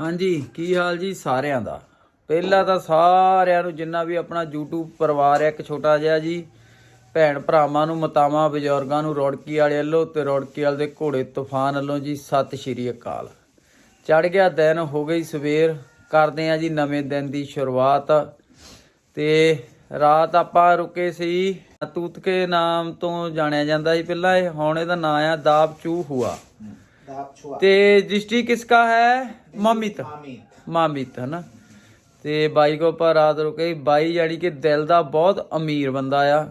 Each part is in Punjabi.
ਹਾਂਜੀ, ਕੀ ਹਾਲ ਜੀ ਸਾਰਿਆਂ ਦਾ? ਪਹਿਲਾਂ ਤਾਂ ਸਾਰਿਆਂ ਨੂੰ ਜਿੰਨਾ ਵੀ ਆਪਣਾ YouTube ਪਰਿਵਾਰ ਹੈ, ਇੱਕ ਛੋਟਾ ਜਿਹਾ ਜੀ, ਭੈਣ ਭਰਾਵਾਂ ਨੂੰ, ਮਤਾਵਾਂ, ਬਜ਼ੁਰਗਾਂ ਨੂੰ ਰੌੜਕੀ ਵਾਲੇ ਵੱਲੋਂ ਤੇ ਰੌੜਕੀ ਵਾਲੇ ਦੇ ਘੋੜੇ ਤੂਫਾਨ ਵੱਲੋਂ ਜੀ, ਸਤਿ ਸ਼੍ਰੀ ਅਕਾਲ। ਚੜ ਗਿਆ ਦਿਨ, ਹੋ ਗਈ ਸਵੇਰ, ਕਰਦੇ ਆ ਜੀ ਨਵੇਂ ਦਿਨ ਦੀ ਸ਼ੁਰੂਆਤ। ਤੇ ਰਾਤ ਆਪਾਂ ਰੁਕੇ ਸੀ, ਤੂਤਕੇ ਨਾਮ ਤੋਂ ਜਾਣਿਆ ਜਾਂਦਾ ਸੀ ਪਹਿਲਾਂ ਇਹ, ਹੁਣ ਇਹਦਾ ਨਾਂ ਆ, ਦਾਬ ਦਾਬਚੂ ਹੁਆ। ਤੇ डिस्ट्रिक्ट किसका है ਮਾਮਿਤ ਮਾਮਿਤ ਹੈ ਨਾ ਤੇ ਬਾਈ ਕੋ ਆਪਾਂ ਰਾਤ ਰੁਕੇ ਬਾਈ ਯਾਨੀ ਕਿ ਦਿਲ ਦਾ ਬਹੁਤ ਅਮੀਰ ਬੰਦਾ ਆ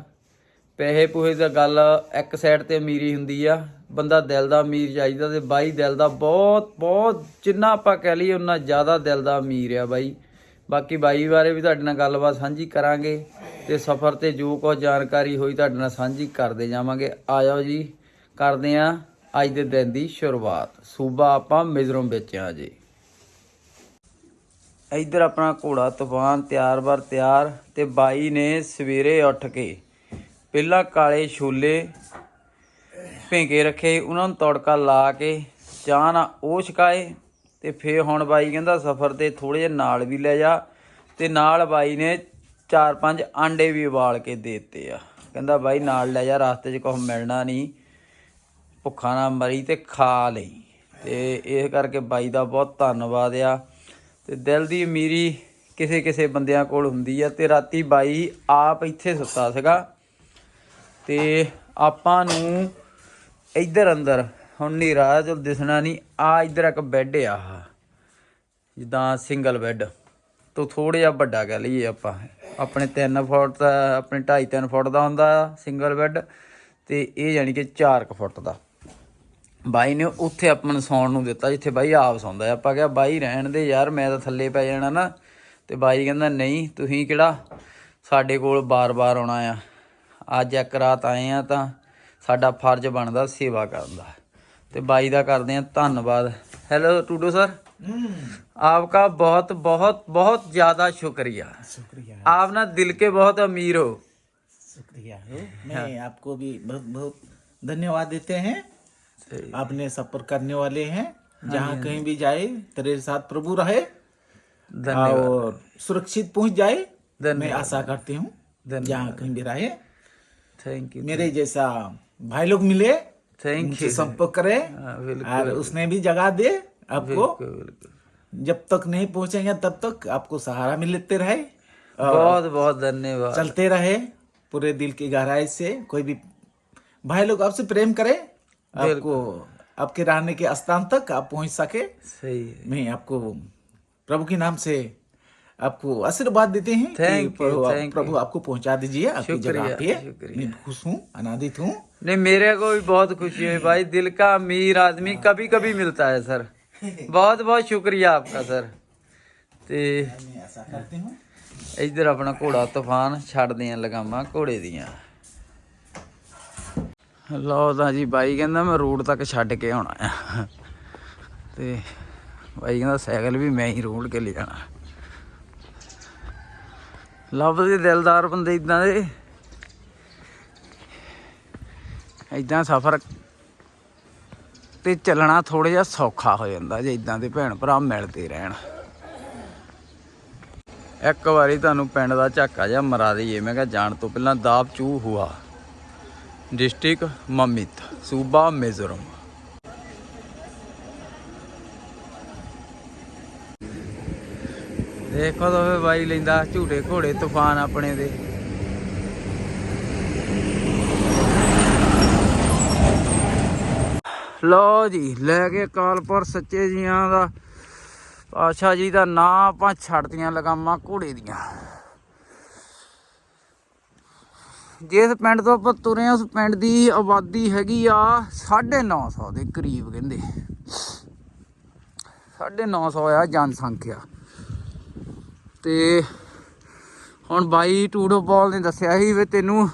ਪੈਸੇ ਪੂਹੇ ਦਾ ਗੱਲ ਇੱਕ ਸਾਈਡ ਤੇ ਅਮੀਰੀ ਹੁੰਦੀ ਆ ਬੰਦਾ ਦਿਲ ਦਾ ਅਮੀਰ ਚਾਹੀਦਾ ਤੇ ਬਾਈ ਦਿਲ ਦਾ ਬਹੁਤ ਬਹੁਤ ਜਿੰਨਾ ਆਪਾਂ ਕਹਿ ਲਈਏ ਉਨਾ ਜ਼ਿਆਦਾ ਦਿਲ ਦਾ ਅਮੀਰ ਆ ਬਾਈ ਬਾਕੀ ਬਾਈ ਬਾਰੇ ਵੀ ਤੁਹਾਡੇ ਨਾਲ ਗੱਲਬਾਤ ਸਾਂਝੀ ਕਰਾਂਗੇ ਤੇ ਸਫ਼ਰ ਤੇ ਜੋ ਕੁਝ ਜਾਣਕਾਰੀ ਹੋਈ ਤੁਹਾਡੇ ਨਾਲ ਸਾਂਝੀ ਕਰਦੇ ਜਾਵਾਂਗੇ ਆ ਜਾਓ ਜੀ ਕਰਦੇ ਆ ਅੱਜ ਦੇ ਦਿਨ ਦੀ ਸ਼ੁਰੂਆਤ। ਸੂਬਾ ਆਪਾਂ ਮਿਜ਼ੋਰਮ ਵਿੱਚ ਆ ਜੀ। ਇੱਧਰ ਆਪਣਾ ਘੋੜਾ ਤੂਫਾਨ ਤਿਆਰ ਬਰ ਤਿਆਰ ਤੇ ਬਾਈ ਨੇ ਸਵੇਰੇ ਉੱਠ ਕੇ ਪਹਿਲਾਂ ਕਾਲੇ ਛੋਲੇ ਭੇਂਕੇ ਰੱਖੇ, ਉਹਨਾਂ ਨੂੰ ਤੜਕਾ ਲਾ ਕੇ ਚਾਹ ਨਾਲ ਉਹ ਛਕਾਏ ਤੇ ਫੇਰ ਹੁਣ ਬਾਈ ਕਹਿੰਦਾ ਸਫ਼ਰ ਤੇ ਥੋੜੇ ਜਿਹਾ ਨਾਲ ਵੀ ਲੈ ਜਾ ਤੇ ਨਾਲ ਬਾਈ ਨੇ ਚਾਰ ਪੰਜ ਆਂਡੇ ਵੀ ਉਬਾਲ ਕੇ ਦੇ ਦਿੱਤੇ ਆ। ਕਹਿੰਦਾ ਬਾਈ ਨਾਲ ਲੈ ਜਾ, ਰਸਤੇ 'ਚ ਕੁਝ ਮਿਲਣਾ ਨਹੀਂ। ਭੁੱਖਾ ਨਾ ਮਰੀ ਤੇ ਖਾ ਲਈ। ਤੇ ਇਸ ਕਰਕੇ ਬਾਈ ਦਾ ਬਹੁਤ ਧੰਨਵਾਦ ਆ। ਤੇ ਦਿਲ ਦੀ ਅਮੀਰੀ ਕਿਸੇ ਕਿਸੇ ਬੰਦਿਆਂ ਕੋਲ ਹੁੰਦੀ ਆ ਤੇ ਰਾਤੀ ਬਾਈ ਆਪ ਇੱਥੇ ਸੁੱਤਾ ਸੀਗਾ। ਤੇ ਆਪਾਂ ਨੂੰ ਇੱਧਰ ਅੰਦਰ, ਹੁਣ ਨੀਰਾ ਚਲ ਦਿਸਣਾ ਨਹੀਂ, ਆ ਇੱਧਰ ਇੱਕ ਬੈੱਡ ਆ ਜਿੱਦਾਂ ਸਿੰਗਲ ਬੈੱਡ ਤੋਂ ਥੋੜਾ ਜਿਹਾ ਵੱਡਾ ਕਹਿ ਲਈਏ ਆਪਾਂ। ਆਪਣੇ 3 ਫੁੱਟ ਦਾ, ਆਪਣੇ 2.5 3 ਫੁੱਟ ਦਾ ਹੁੰਦਾ ਸਿੰਗਲ ਬੈੱਡ ਤੇ ਇਹ ਯਾਨੀ ਕਿ 4 ਫੁੱਟ ਦਾ। ਬਾਈ ਨੇ ਉੱਥੇ ਆਪਾਂ ਨੂੰ ਸੌਣ ਨੂੰ ਦਿੱਤਾ ਜਿੱਥੇ ਬਾਈ ਆਪ ਸੌਂਦਾ ਹੈ। ਆਪਾਂ ਕਿਹਾ ਬਾਈ ਰਹਿਣ ਦੇ ਯਾਰ ਮੈਂ ਤਾਂ ਥੱਲੇ ਪੈ ਜਾਣਾ ਨਾ ਤੇ ਬਾਈ ਕਹਿੰਦਾ ਨਹੀਂ ਤੁਸੀਂ ਕਿਹੜਾ ਸਾਡੇ ਕੋਲ ਬਾਰ-ਬਾਰ ਆਉਣਾ ਆ ਅੱਜ ਇੱਕ ਰਾਤ ਆਏ ਆ ਤਾਂ ਸਾਡਾ ਫਰਜ਼ ਬਣਦਾ ਸੇਵਾ ਕਰਨ ਦਾ ਤੇ ਬਾਈ ਦਾ ਕਰਦੇ ਆ ਧੰਨਵਾਦ ਹੈਲੋ ਟੂਡੋ ਸਰ आपका बहुत बहुत बहुत ज्यादा शुक्रिया शुक्रिया आप ना दिल के बहुत अमीर हो शुक्रिया है मैं आपको भी बहुत बहुत धन्यवाद देते हैं आपने सफ़र करने वाले हैं। जहाँ कहीं भी जाए तेरे साथ प्रभु रहे और सुरक्षित पहुँच जाए मैं आशा करती हूँ जहाँ कहीं भी रहे। थैंक यू मेरे जैसा भाई लोग मिले थैंक यू संपर्क करे हाँ, और उसने भी जगह दे आपको। जब तक नहीं पहुँचेंगे तब तक आपको सहारा मिलते रहे बहुत बहुत धन्यवाद। चलते रहे पूरे दिल की गहराई से। कोई भी भाई लोग आपसे प्रेम करे आपको आपके रहने के स्थान तक आप पहुंच सके सही है मैं आपको प्रभु के नाम से आपको आशीर्वाद देते हैं कि Thank you, प्रभु, आप- thank प्रभु आपको पहुंचा दीजिए आपकी जगह शुक्रिया, पे शुक्रिया। मैं खुश हूँ आनंदित हूँ नहीं मेरे को भी बहुत खुशी हुई भाई दिल का अमीर आदमी कभी कभी मिलता है सर बहुत बहुत शुक्रिया आपका सर ਤੇ मैं ऐसा करती हूँ ਇੱਧਰ ਆਪਣਾ ਘੋੜਾ ਤੂਫਾਨ ਛੱਡਦੇ ਆ ਲਗਾਮਾਂ ਘੋੜੇ ਦੀਆਂ ਲਓ ਤਾਂ ਜੀ ਬਾਈ ਕਹਿੰਦਾ ਮੈਂ ਰੋਡ ਤੱਕ ਛੱਡ ਕੇ ਆਉਣਾ ਆ। ਤੇ ਬਾਈ ਕਹਿੰਦਾ ਸਾਈਕਲ ਵੀ ਮੈਂ ਹੀ ਰੋਡ ਕੇ ਲੈ ਜਾਣਾ। ਲੱਭਦੇ ਦਿਲਦਾਰ ਬੰਦੇ ਇਦਾਂ ਦੇ। ਇਦਾਂ ਸਫ਼ਰ ਤੇ ਚੱਲਣਾ ਥੋੜਾ ਜਿਹਾ ਸੌਖਾ ਹੋ ਜਾਂਦਾ ਜੇ ਇਦਾਂ ਦੇ ਭੈਣ ਭਰਾ ਮਿਲਦੇ ਰਹਿਣ। ਇੱਕ ਵਾਰੀ ਤੁਹਾਨੂੰ ਪਿੰਡ ਦਾ ਝਾਕਾ ਜਿਹਾ ਮਰਾ ਦਈਏ। ਮੈਂ ਕਿਹਾ ਜਾਣ ਤੋਂ ਪਹਿਲਾਂ ਦਾਬ ਚੂ ਹੁਆ। ਡਿਸਟ੍ਰਿਕਟ ਮਮਿਤ ਸੂਬਾ ਮਿਜ਼ੋਰਮ ਦੇਖੋ ਤਾਂ ਵੇ ਬਾਈ ਲੈਂਦਾ ਝੂਟੇ ਘੋੜੇ ਤੂਫਾਨ ਆਪਣੇ ਦੇ। ਲੋ ਜੀ, ਲੈ ਕੇ ਕਾਲਪੁਰ ਸੱਚੇ ਜੀਆਂ ਦਾ। ਪਾਸ਼ਾ ਜੀ ਦਾ ਨਾਂ ਆਪਾਂ ਛੱਡਦੀਆਂ ਲਗਾਮਾਂ ਘੋੜੇ ਦੀਆਂ। ਜਿਸ ਪਿੰਡ ਤੋਂ ਆਪਾਂ ਤੁਰੇ ਆ ਉਸ ਪਿੰਡ ਦੀ ਆਬਾਦੀ ਹੈਗੀ ਆ 950 ਦੇ ਕਰੀਬ ਕਹਿੰਦੇ। 950 ਆ ਜਨਸੰਖਿਆ। ਤੇ ਹੁਣ ਬਾਈ ਟੂਡੋ ਪਾਲ ਨੇ ਦੱਸਿਆ ਸੀ ਵੀ ਤੈਨੂੰ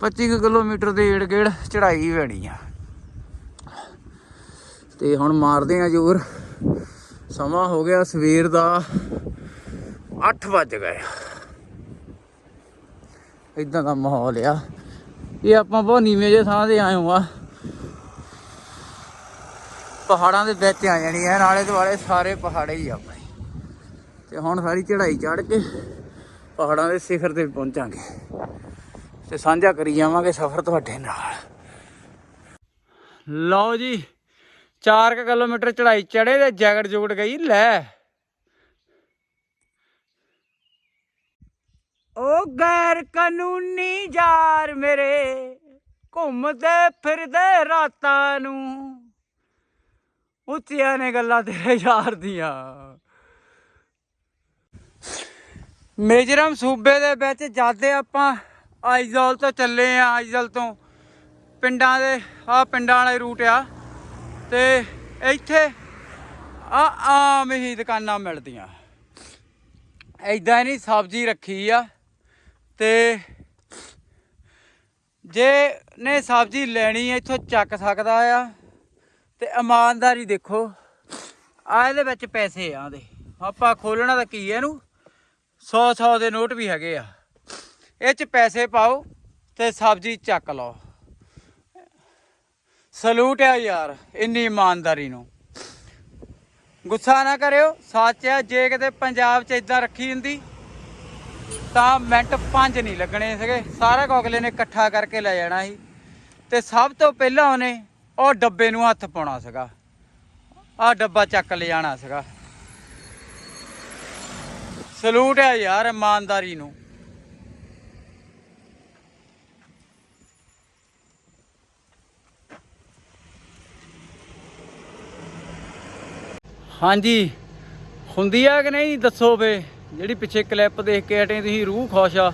25 ਕੁ ਕਿਲੋਮੀਟਰ ਦੇ ਏੜ ਗੇੜ ਚੜਾਈ ਪੈਣੀ ਆ। ਤੇ ਹੁਣ ਮਾਰਦੇ ਆ ਜ਼ੋਰ। ਸਮਾਂ ਹੋ ਗਿਆ ਸਵੇਰ ਦਾ 8 ਵੱਜ ਗਏ। ਇਦਾਂ ਦਾ ਮਾਹੌਲ ਆ। ਇਹ ਆਪਾਂ ਬਹੁਤ ਨੀਵੇਂ ਜਿਹੇ ਥਾਂ ਤੇ ਆਏ ਹਾਂ ਪਹਾੜਾਂ ਦੇ ਵਿੱਚ ਆ ਜਾਣੀ ਹੈ ਨਾਲੇ ਦੁਆਲੇ ਸਾਰੇ ਪਹਾੜੇ ਹੀ ਆਪਣੇ। ਤੇ ਹੁਣ ਸਾਰੀ ਚੜ੍ਹਾਈ ਚੜ੍ਹ ਕੇ ਪਹਾੜਾਂ ਦੇ ਸਿਖਰ ਤੇ ਪਹੁੰਚਾਂਗੇ। ਤੇ ਸਾਂਝਾ ਕਰੀ ਜਾਵਾਂਗੇ ਸਫ਼ਰ ਤੁਹਾਡੇ ਨਾਲ। ਲਓ ਜੀ 4 ਕਿਲੋਮੀਟਰ ਚੜ੍ਹਾਈ ਚੜੇ ਤੇ ਜੈਕਟ ਜੁਗਟ ਗਈ, ਲੈ। ਉਹ ਗੈਰ ਕਾਨੂੰਨੀ ਯਾਰ ਮੇਰੇ, ਘੁੰਮਦੇ ਫਿਰਦੇ ਰਾਤਾਂ ਨੂੰ। ਉੱਚੀਆਂ ਨੇ ਗੱਲਾਂ ਤੇਰੇ ਯਾਰ ਦੀਆਂ। ਮੇਜਰਮ ਸੂਬੇ ਦੇ ਵਿੱਚ ਜਾਂਦੇ ਆਪਾਂ, ਆਈਜ਼ਲ ਤੋਂ ਚੱਲੇ ਆ, ਆਈਜ਼ਲ ਤੋਂ। ਪਿੰਡਾਂ ਦੇ, ਆ ਪਿੰਡਾਂ ਵਾਲੇ ਰੂਟ ਆ। ਤੇ ਇੱਥੇ ਆ ਆਮ ਹੀ ਦੁਕਾਨਾਂ ਮਿਲਦੀਆਂ। ਐਦਾਂ ਨਹੀਂ ਸਬਜ਼ੀ ਰੱਖੀ ਆ। ਤੇ ਜੇ ਨੇ ਸਬਜ਼ੀ ਲੈਣੀ ਹੈ, ਇੱਥੋਂ ਚੱਕ ਸਕਦਾ ਆ। ਤੇ ਇਮਾਨਦਾਰੀ ਦੇਖੋ ਆ ਇਹਦੇ ਵਿੱਚ ਪੈਸੇ ਆ ਦੇ। ਆਪਾਂ ਖੋਲਣਾ ਤਾਂ ਕੀ ਹੈ ਇਹਨੂੰ? 100 100 ਦੇ ਨੋਟ ਵੀ ਹੈਗੇ ਆ। ਇਹ ਚ ਪੈਸੇ ਪਾਓ ਤੇ ਸਬਜ਼ੀ ਚੱਕ ਲਓ। ਸਲੂਟ ਆ ਯਾਰ, ਇੰਨੀ ਇਮਾਨਦਾਰੀ ਨੂੰ। ਗੁੱਸਾ ਨਾ ਕਰਿਓ, ਸੱਚ ਆ, ਜੇ ਕਿਤੇ ਪੰਜਾਬ 'ਚ ਇਦਾਂ ਰੱਖੀ ਹੁੰਦੀ ਤਾਂ ਮਿੰਟ ਪੰਜ ਨਹੀਂ ਲੱਗਣੇ ਸੀਗੇ। ਸਾਰਾ ਕੁ ਅਗਲੇ ਨੇ ਇਕੱਠਾ ਕਰਕੇ ਲੈ ਜਾਣਾ ਸੀ। ਤੇ ਸਭ ਤੋਂ ਪਹਿਲਾਂ ਉਹਨੇ ਉਹ ਡੱਬੇ ਨੂੰ ਹੱਥ ਪਾਉਣਾ ਸੀਗਾ। ਆਹ ਡੱਬਾ ਚੱਕ ਲੈ ਜਾਣਾ ਸੀਗਾ। ਸਲੂਟ ਹੈ ਯਾਰ ਇਮਾਨਦਾਰੀ ਨੂੰ। ਹਾਂਜੀ। ਹੁੰਦੀ ਆ ਕਿ ਨਹੀਂ ਦੱਸੋ ਵੇ ਜਿਹੜੀ ਪਿੱਛੇ ਕਲਿੱਪ ਦੇਖ ਕੇ ਹਟੇ ਤੁਸੀਂ, ਰੂਹ ਖੁਸ਼ ਆ।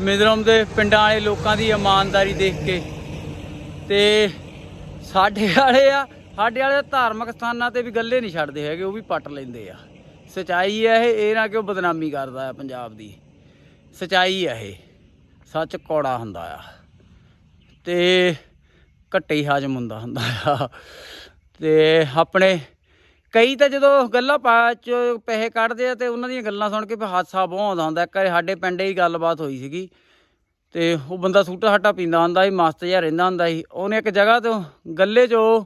ਮਿਜ਼ੋਰਮ ਦੇ ਪਿੰਡਾਂ ਵਾਲੇ ਲੋਕਾਂ ਦੀ ਇਮਾਨਦਾਰੀ ਦੇਖ ਕੇ। ਤੇ ਸਾਡੇ ਵਾਲੇ ਆ, ਸਾਡੇ ਵਾਲੇ ਧਾਰਮਿਕ ਸਥਾਨਾਂ ਤੇ ਵੀ ਗੱਲੇ ਨਹੀਂ ਛੱਡਦੇ ਹੈਗੇ, ਉਹ ਵੀ ਪੱਟ ਲੈਂਦੇ ਆ। ਸਚਾਈ ਹੈ ਇਹ ਇਹ ਨਾ ਕਿ ਉਹ ਬਦਨਾਮੀ ਕਰਦਾ ਆ ਪੰਜਾਬ ਦੀ। ਸਚਾਈ ਹੈ ਇਹ, ਸੱਚ ਕੌੜਾ ਹੁੰਦਾ ਆ। ਤੇ ਘੱਟੇ ਹੀ ਹਾਜ਼ਮ ਹੁੰਦਾ ਹੁੰਦਾ ਆ। ਤੇ ਆਪਣੇ ਕਈ ਤਾਂ ਜਦੋਂ ਗੱਲਾਂ ਪਾ ਚ ਪੈਸੇ ਕੱਢਦੇ ਆ ਤੇ ਉਹਨਾਂ ਦੀਆਂ ਗੱਲਾਂ ਸੁਣ ਕੇ ਫਿਰ ਹਾਦਸਾ ਬਹੁਤ ਆਉਂਦਾ ਹੁੰਦਾ। ਇੱਕ ਵਾਰੀ ਸਾਡੇ ਪਿੰਡੇ ਹੀ ਗੱਲਬਾਤ ਹੋਈ ਸੀਗੀ ਤੇ ਉਹ ਬੰਦਾ ਸੂਟਾ ਹੱਟਾ ਪੀਂਦਾ ਹੁੰਦਾ ਸੀ, ਮਸਤ ਜਿਹਾ ਰਹਿੰਦਾ ਹੁੰਦਾ ਸੀ। ਉਹਨੇ ਇੱਕ ਜਗ੍ਹਾ ਤੋਂ ਗੱਲੇ 'ਚੋਂ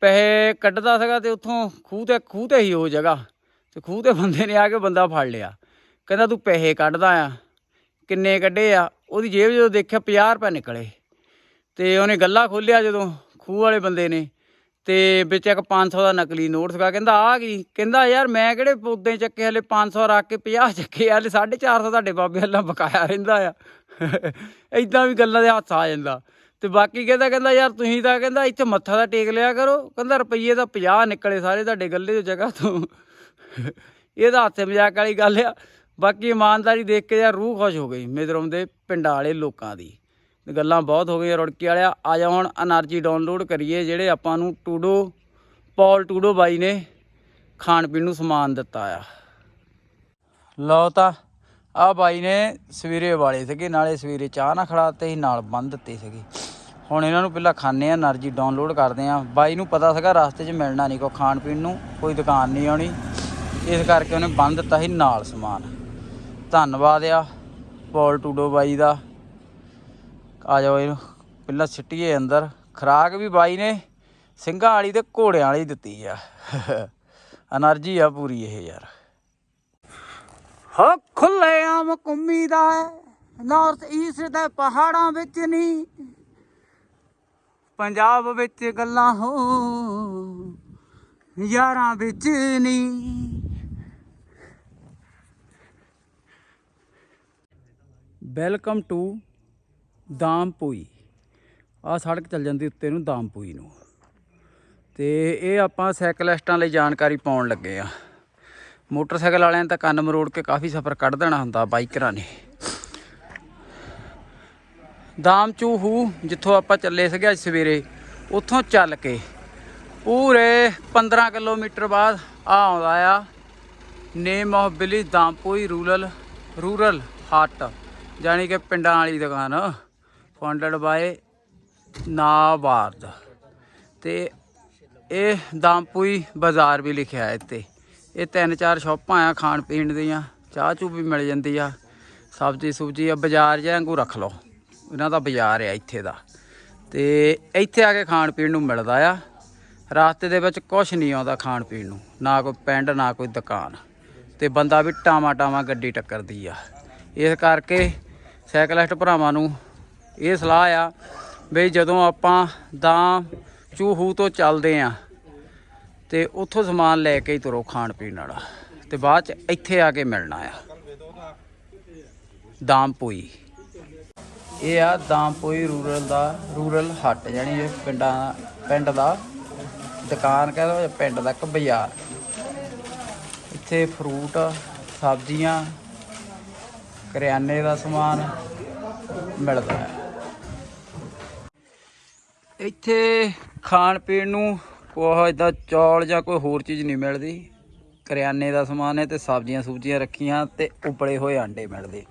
ਪੈਸੇ ਕੱਢਦਾ ਸੀਗਾ ਤੇ ਉੱਥੋਂ ਖੂਹ ਤੇ ਖੂਹ ਤੇ ਹੀ ਉਹ ਜਗ੍ਹਾ। ਤੇ ਖੂਹ ਤੇ ਬੰਦੇ ਨੇ ਆ ਕੇ ਬੰਦਾ ਫੜ ਲਿਆ। ਕਹਿੰਦਾ, ਤੂੰ ਪੈਸੇ ਕੱਢਦਾ ਆ, ਕਿੰਨੇ ਕੱਢੇ ਆ? ਉਹਦੀ ਜੇਬ ਜਦੋਂ ਦੇਖਿਆ 50 ਰੁਪਏ ਨਿਕਲੇ। ਤੇ ਉਹਨੇ ਗੱਲਾ ਖੋਲਿਆ ਜਦੋਂ ਖੂਹ ਵਾਲੇ ਬੰਦੇ ਨੇ। ਤੇ ਵਿੱਚ ਇੱਕ 500 ਦਾ ਨਕਲੀ ਨੋਟ ਸੀਗਾ। ਕਹਿੰਦਾ ਆ ਕੀ? ਕਹਿੰਦਾ, ਯਾਰ ਮੈਂ ਕਿਹੜੇ ਪੌਦੇ ਚੱਕੇ ਹਲੇ 500 ਰੱਖ ਕੇ 50 ਚੱਕੇ ਹਲੇ 450 ਤੁਹਾਡੇ ਬਾਬੇ ਅੱਲਾ ਬਕਾਇਆ ਰਹਿੰਦਾ ਆ। ਇਦਾਂ ਵੀ ਗੱਲਾਂ ਦੇ ਹੱਥ ਆ ਜਾਂਦਾ। ਤੇ ਬਾਕੀ ਕਹਿੰਦਾ ਕਹਿੰਦਾ, ਯਾਰ ਤੁਸੀਂ ਤਾਂ ਕਹਿੰਦਾ ਇੱਥੇ ਮੱਥਾ ਦਾ ਟੇਕ ਲਿਆ ਕਰੋ। ਕਹਿੰਦਾ, ਰੁਪਈਏ ਦਾ 50 ਨਿਕਲੇ ਸਾਰੇ ਤੁਹਾਡੇ ਗੱਲੇ ਦੀ ਜਗ੍ਹਾ ਤੋਂ। ਇਹਦਾ ਹੱਥੇ ਮਜ਼ਾਕ ਵਾਲੀ ਗੱਲ ਆ। ਬਾਕੀ ਇਮਾਨਦਾਰੀ ਦੇਖ ਕੇ ਯਾਰ ਰੂਹ ਖੁਸ਼ ਹੋ ਗਈ ਮਿਜ਼ੋਰਮ ਦੇ ਪਿੰਡਾਂ ਵਾਲੇ ਲੋਕਾਂ ਦੀ। ਗੱਲਾਂ ਬਹੁਤ ਹੋ ਗਈਆਂ ਰੁੜਕੀ ਵਾਲਿਆ। ਆ ਜਾ ਹੁਣ એનર્ਜੀ ਡਾਊਨਲੋਡ ਕਰੀਏ ਜਿਹੜੇ ਆਪਾਂ ਨੂੰ ਟੂਡੋ, ਪੌਲ ਟੂਡੋ ਬਾਈ ਨੇ ਖਾਣ ਪੀਣ ਨੂੰ ਸਮਾਨ ਦਿੱਤਾ ਆ। ਲਓ ਤਾਂ ਆ ਬਾਈ ਨੇ ਸਵੇਰੇ ਵਾਲੇ ਸੀਗੇ, ਨਾਲੇ ਸਵੇਰੇ ਚਾਹ ਨਾ ਖੜਾਤੇ ਸੀ, ਨਾਲ ਬੰਨ ਦਿੱਤੇ ਸੀਗੇ। ਹੁਣ ਇਹਨਾਂ ਨੂੰ ਪਹਿਲਾਂ ਖਾਣੇ ਆ એનર્ਜੀ ਡਾਊਨਲੋਡ ਕਰਦੇ ਆ ਬਾਈ ਨੂੰ ਪਤਾ ਸੀਗਾ ਰਸਤੇ 'ਚ ਮਿਲਣਾ ਨਹੀਂ, ਕੋਈ ਖਾਣ ਪੀਣ ਨੂੰ, ਕੋਈ ਦੁਕਾਨ ਨਹੀਂ ਆਉਣੀ। ਇਸ ਕਰਕੇ ਉਹਨੇ ਬੰਦ ਦਿੱਤਾ ਸੀ ਨਾਲ ਸਮਾਨ। ਧੰਨਵਾਦ ਆ ਪੌਲ ਟੂਡੋ ਬਾਈ ਦਾ। ਆ ਜਾਓ ਇਹਨੂੰ। ਪਹਿਲਾਂ ਸਿੱਟੀਏ ਅੰਦਰ। ਖਰਾਕ ਵੀ ਬਾਈ ਨੇ ਸਿੰਘਾਂ ਵਾਲੀ ਤੇ ਘੋੜਿਆਂ ਵਾਲੀ ਦਿੱਤੀ ਆ। એનર્ਜੀ ਆ ਪੂਰੀ ਇਹ ਯਾਰ। ਹੋ ਖੁੱਲੇ ਆਮ ਕੁੰਮੀ ਦਾ ਨਾਰਥ ਈਸਟ ਦੇ ਪਹਾੜਾਂ ਵਿੱਚ ਨਹੀਂ। ਪੰਜਾਬ ਵਿੱਚ ਗੱਲਾਂ ਹੋ ਯਾਰਾਂ ਵਿੱਚ ਨਹੀਂ। ਵੈਲਕਮ ਟੂ ਦਾਮਪੂਈ ਆ ਸੜਕ ਚੱਲ ਜਾਂਦੀ ਉੱਤੇ ਨੂੰ ਦਾਮਪੂਈ ਨੂੰ। ਤੇ ਇਹ ਆਪਾਂ ਸਾਈਕਲਿਸਟਾਂ ਲਈ ਜਾਣਕਾਰੀ ਪਾਉਣ ਲੱਗੇ ਆ। ਮੋਟਰਸਾਈਕਲ ਵਾਲਿਆਂ ਨੇ ਤਾਂ ਕੰਨ ਮਰੋੜ ਕੇ ਕਾਫੀ ਸਫ਼ਰ ਕੱਢ ਦੇਣਾ ਹੁੰਦਾ ਬਾਈਕਰਾਂ ਨੇ। ਦਾਮਚੂਹੂ ਜਿੱਥੋਂ ਆਪਾਂ ਚੱਲੇ ਸੀਗੇ ਅੱਜ ਸਵੇਰੇ, ਉੱਥੋਂ ਚੱਲ ਕੇ ਪੂਰੇ 15 ਕਿਲੋਮੀਟਰ ਬਾਅਦ ਆ ਆਉਂਦਾ ਆ। Name of village Dampui rural rural haat, ਜਾਣੀ ਕਿ ਪਿੰਡਾਂ ਵਾਲੀ ਦੁਕਾਨ। ਫਾਊਂਡਡ ਬਾਏ ਨਾਬਾਰਦ ਤੇ ਇਹ ਦਾਮਪੂਈ ਬਾਜ਼ਾਰ ਵੀ ਲਿਖਿਆ ਹੈ ਇੱਥੇ। ਇਹ ਤਿੰਨ ਚਾਰ ਸ਼ਾਪਾਂ ਆ ਖਾਣ ਪੀਣ ਦੀਆਂ। ਚਾਹ ਚੂ ਵੀ ਮਿਲ ਜਾਂਦੀ ਆ। ਸਬਜ਼ੀ ਸੁਬਜੀ ਆ, ਬਾਜ਼ਾਰ ਜਿਹਾ ਵਾਂਗੂ ਰੱਖ ਲਓ। ਇਹਨਾਂ ਦਾ ਬਾਜ਼ਾਰ ਆ ਇੱਥੇ ਦਾ। ਤੇ ਇੱਥੇ ਆ ਕੇ ਖਾਣ ਪੀਣ ਨੂੰ ਮਿਲਦਾ ਆ। ਰਾਸਤੇ ਦੇ ਵਿੱਚ ਕੁਝ ਨਹੀਂ ਆਉਂਦਾ ਖਾਣ ਪੀਣ ਨੂੰ। ਨਾ ਕੋਈ ਪਿੰਡ, ਨਾ ਕੋਈ ਦੁਕਾਨ। ਤੇ ਬੰਦਾ ਵੀ ਟਾਵਾ ਟਾਵਾ ਗੱਡੀ ਟੱਕਰਦੀ ਆ। ਇਸ ਕਰਕੇ ਸਾਈਕਲਿਸਟ ਭਰਾਵਾਂ ਨੂੰ ਇਹ ਸਲਾਹ ਆ ਵੀ ਜਦੋਂ ਆਪਾਂ ਦਾ ਚੂਹੂ ਤੋਂ ਚੱਲਦੇ ਆ ਤੇ ਉੱਥੋਂ ਸਮਾਨ ਲੈ ਕੇ ਹੀ ਤੁਰੋ ਖਾਣ ਪੀਣ ਵਾਲਾ ਤੇ ਬਾਅਦ ਚ ਇੱਥੇ ਆ ਕੇ ਮਿਲਣਾ ਆ। ਦਾਮਪੋਈ ਇਹ ਆ ਦਾਮਪੋਈ ਰੂਰਲ ਦਾ, ਰੂਰਲ ਹੱਟ ਜਾਨੀ ਇਹ ਪਿੰਡਾਂ, ਪਿੰਡ ਦਾ। ਦੁਕਾਨ ਕਹਿ ਲਓ ਪਿੰਡ ਦਾ ਇੱਕ ਬਾਜ਼ਾਰ। ਇੱਥੇ ਫਰੂਟ, ਸਬਜ਼ੀਆਂ, ਕਰਿਆਨੇ ਦਾ ਸਮਾਨ ਮਿਲਦਾ। ਹੈ ਇੱਥੇ ਖਾਣ ਪੀਣ ਨੂੰ ਕੋਈ ਇਦਾਂ ਚੌਲ ਜਾਂ ਕੋਈ ਹੋਰ ਚੀਜ਼ ਨਹੀਂ ਮਿਲਦੀ। ਕਰਿਆਨੇ ਦਾ ਸਮਾਨ ਹੈ ਤੇ ਸਬਜ਼ੀਆਂ ਸੂਬਜ਼ੀਆਂ ਰੱਖੀਆਂ ਤੇ ਉਬਲੇ ਹੋਏ ਆਂਡੇ ਮਿਲਦੇ।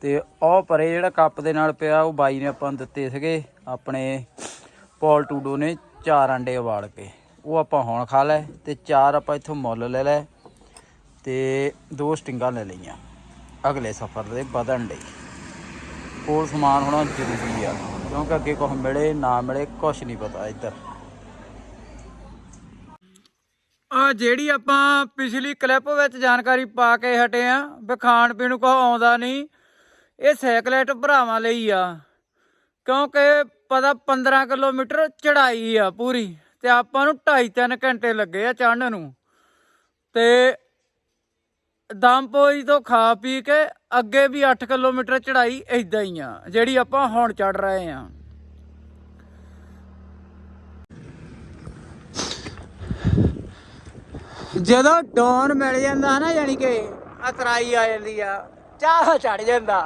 ਤੇ ਉਹ ਪਰੇ ਜਿਹੜਾ ਕੱਪ ਦੇ ਨਾਲ ਪਿਆ, ਉਹ ਬਾਈ ਨੇ ਆਪਾਂ ਨੂੰ ਦਿੱਤੇ ਸੀਗੇ, ਆਪਣੇ ਪੌਲ ਟੂਡੋ ਨੇ ਚਾਰ ਆਂਡੇ ਉਬਾਲ ਕੇ। ਉਹ ਆਪਾਂ ਹੁਣ ਖਾ ਲੈ ਤੇ ਚਾਰ ਆਪਾਂ ਇੱਥੋਂ ਮੁੱਲ ਲੈ ਲੈ ਤੇ ਦੋ ਸਟਿੰਗਾਂ ਲੈ ਲਈਆਂ। ਅਗਲੇ ਸਫ਼ਰ ਦੇ ਵਧਣ ਲਈ ਕੋਲ ਸਮਾਨ ਹੋਣਾ ਜ਼ਰੂਰੀ ਆ। ਕਿਉਂਕਿ ਅੱਗੇ ਕੁਝ ਮਿਲੇ, ਨਾ ਮਿਲੇ ਕੁਝ ਨਹੀਂ ਪਤਾ ਇੱਧਰ। ਆ ਜਿਹੜੀ ਆਪਾਂ ਪਿਛਲੀ ਕਲਿੱਪ ਵਿੱਚ ਜਾਣਕਾਰੀ ਪਾ ਕੇ ਹਟੇ ਆ, ਵੀ ਖਾਣ ਪੀਣ ਨੂੰ ਕੋ ਆਉਂਦਾ ਨਹੀਂ, ਇਹ ਸਾਈਕਲੇਟ ਭਰਾਵਾਂ ਲਈ ਆ। ਕਿਉਂਕਿ ਪਤਾ 15 ਕਿਲੋਮੀਟਰ ਚੜਾਈ ਆ ਪੂਰੀ, ਤੇ ਆਪਾਂ ਨੂੰ 2.5 ਘੰਟੇ ਲੱਗੇ ਆ ਚੜ੍ਹਨ ਨੂੰ। ਤੇ ਦਮਪੋਈ ਤੋਂ ਖਾ ਪੀ ਕੇ ਅੱਗੇ ਵੀ 8 ਕਿਲੋਮੀਟਰ ਚੜਾਈ ਇਦਾਂ ਹੀ ਆ, ਜਿਹੜੀ ਆਪਾਂ ਹੁਣ ਚੜ ਰਹੇ ਆ। ਜਦੋਂ ਡੌਨ ਮਿਲ ਜਾਂਦਾ ਨਾ ਯਾਨੀ ਕਿ ਅਤਰਾਈ ਆ ਜਾਂਦੀ ਆ, ਚਾਹ ਚੜ ਜਾਂਦਾ।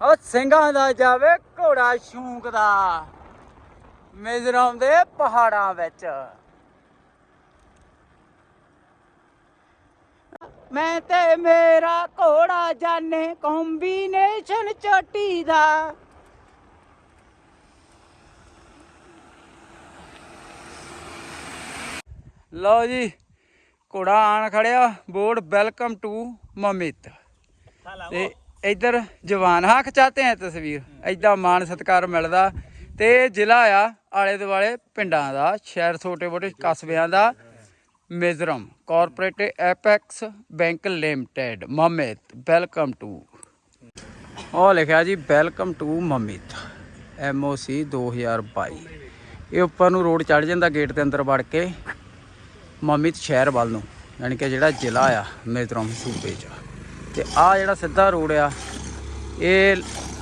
ਉਹ ਸਿੰਘਾਂ ਦਾ ਜਾਵੇ ਘੋੜਾ ਸ਼ੌਂਕ ਦਾ ਮਿਜ਼ੋਰਮ ਦੇ ਪਹਾੜਾਂ ਵਿੱਚ। ਮੈਂ ਤੇ ਮੇਰਾ ਘੋੜਾ ਜਾਣੇ ਕੰਬੀਨੇਸ਼ਨ ਚੋਟੀ ਦਾ। ਲਓ ਜੀ ਘੋੜਾ ਆਣ ਖੜਿਆ ਬੋਰਡ ਵੈਲਕਮ ਟੂ ਮਮਿਤ। ਤੇ ਇੱਧਰ ਜਵਾਨ ਹਾਂ ਖਚਾਤੇ ਹੈ ਤਸਵੀਰ। ਐਦਾਂ ਮਾਣ ਸਤਕਾਰ ਮਿਲਦਾ। ਤੇ ਜ਼ਿਲ੍ਹਾ ਆ ਆਲੇ ਦੁਆਲੇ ਪਿੰਡਾਂ ਦਾ ਸ਼ਹਿਰ ਛੋਟੇ ਮੋਟੇ ਕਸਬਿਆਂ ਦਾ। Mizoram corporate apex bank limited, Mamit, welcome to. ਉਹ ਲਿਖਿਆ ਜੀ, ਵੈਲਕਮ ਟੂ ਮਮਿਤ ਐਮਓਸੀ 2022 ਇਹ ਉੱਪਰ ਨੂੰ ਰੋਡ ਚੜ ਜਾਂਦਾ ਗੇਟ ਦੇ ਅੰਦਰ ਵੜ ਕੇ, ਮਮਿਤ ਸ਼ਹਿਰ ਵੱਲ ਨੂੰ, ਯਾਨੀ ਕਿ ਜਿਹੜਾ ਜ਼ਿਲ੍ਹਾ ਆ, ਮਿਜ਼ੋਰਮ ਸੂਬੇ 'ਚ। ਤੇ ਆ ਜਿਹੜਾ ਸਿੱਧਾ ਰੋਡ ਆ, ਇਹ